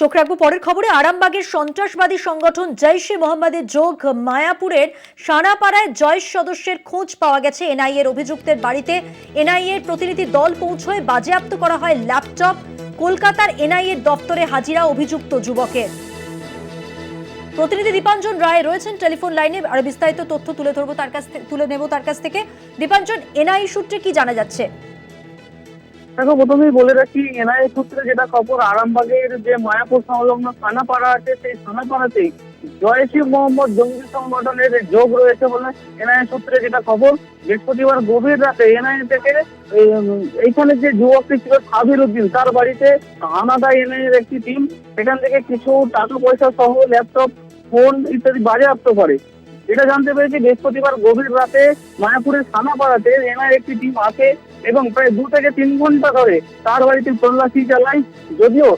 চোখ রাখব পরের খবরে। আরামবাগের সন্ত্রাসবাদী সংগঠন জৈশে মোহাম্মদের যোগ মায়াপুরের সানাপাড়ায় জয়েশ সদস্যের খোঁজ পাওয়া গেছে। এনআইএ এর অভিযুক্তের বাড়িতে এনআইএ এর প্রতিনিধি দল পৌঁছয়। বাজেয়াপ্ত করা হয় ল্যাপটপ। কলকাতার এনআইএ এর দপ্তরে হাজিরা অভিযুক্ত যুবকের। প্রতিনিধি দীপাঞ্জন রায় রয়েছেন টেলিফোন লাইনে। আর বিস্তারিত তথ্য তুলে ধরবো তার কাছ তুলে নেব তার কাছ থেকে। দীপাঞ্জন, এনআই সূত্রে কি জানা যাচ্ছে? দেখো প্রথমেই বলে রাখি, এনআইএ সূত্রে যেটা খবর, আরামবাগের যে মায়াপুর সংলগ্ন থানাপাড়া আছে, সেই থানাপাড়াতেই জয়সী মোহাম্মদ জঙ্গি সংগঠনের যোগ রয়েছে বলে এনআইএ সূত্রে যেটা খবর। বৃহস্পতিবার গভীর রাতে এনআইএ থেকে এইখানে যে যুবকটি ছিল সাবির উদ্দিন, তার বাড়িতে হানাদা এনআইএর একটি টিম, সেখান থেকে কিছু টাকা পয়সা সহ ল্যাপটপ, ফোন ইত্যাদি বাজেয়াপ্ত করে। এটা জানতে পেরেছি বৃহস্পতিবার গভীর রাতে মায়াপুরের থানাপাড়াতে এনআই একটি টিম আসে এবং প্রায় দু থেকে তিন ঘণ্টা ধরে তার বাড়িতে তল্লাশি চালায় যদিও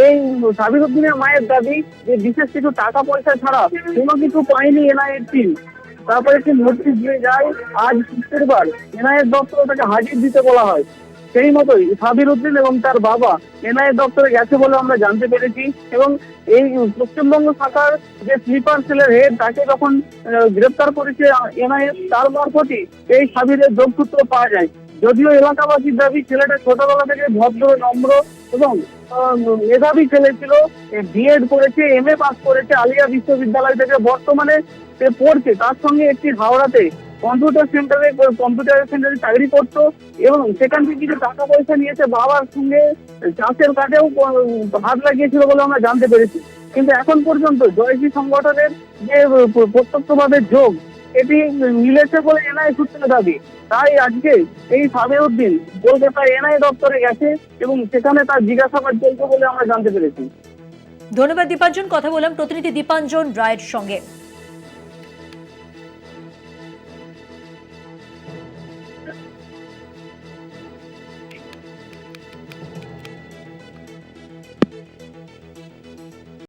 এই সাবির উদ্দিনের মায়ের দাবি যে বিশেষ কিছু টাকা পয়সা ছাড়া কোনো কিছু পায়নি এনআইএর টিম তারপরে একটি নোটিশ দিয়ে যায়, আজ শুক্রবার এনআইএর দপ্তরে তাকে হাজির দিতে বলা হয়। সেই মতোই সাবির উদ্দিন এবং তার বাবা এনআইএ দপ্তরে গেছে বলে আমরা জানতে পেরেছি এবং এই পশ্চিমবঙ্গ শাখার যে স্লিপার সেলের হেড তাকে যখন গ্রেপ্তার করেছে এনআইএ, তার মারফতই এই সাবিরের যোগসূত্র পাওয়া যায়। যদিও এলাকাবাসীর দাবি, ছেলেটা ছোটবেলা থেকে ভদ্র, নম্র এবং মেধাবী ছেলে ছিল। বিএড করেছে এম এ পাস করেছে আলিয়া বিশ্ববিদ্যালয় থেকে। বর্তমানে সে পড়ছে। তার সঙ্গে একটি হাওড়াতে কম্পিউটার সেন্টারে কম্পিউটার সেন্টারে চাকরি করতো এবং সেখান থেকে কিছু টাকা পয়সা নিয়েছে। বাবার সঙ্গে চাষের কাজেও হাত লাগিয়েছিল বলে আমরা জানতে পেরেছি। কিন্তু এখন পর্যন্ত জয়সী সংগঠনের যে প্রত্যক্ষভাবে যোগ, এটি মিলেছে বলে এনআই সূত্রে দাবি। তাই আজকে এই সাবেউদ্দিন কলকাতায় এনআই দপ্তরে গেছে এবং সেখানে তার জিজ্ঞাসাবাদ চলছে বলে আমরা জানতে পেরেছি। ধন্যবাদ দীপাঞ্জন, কথা বললাম প্রতিনিধি দীপাঞ্জন রায়ের সঙ্গে।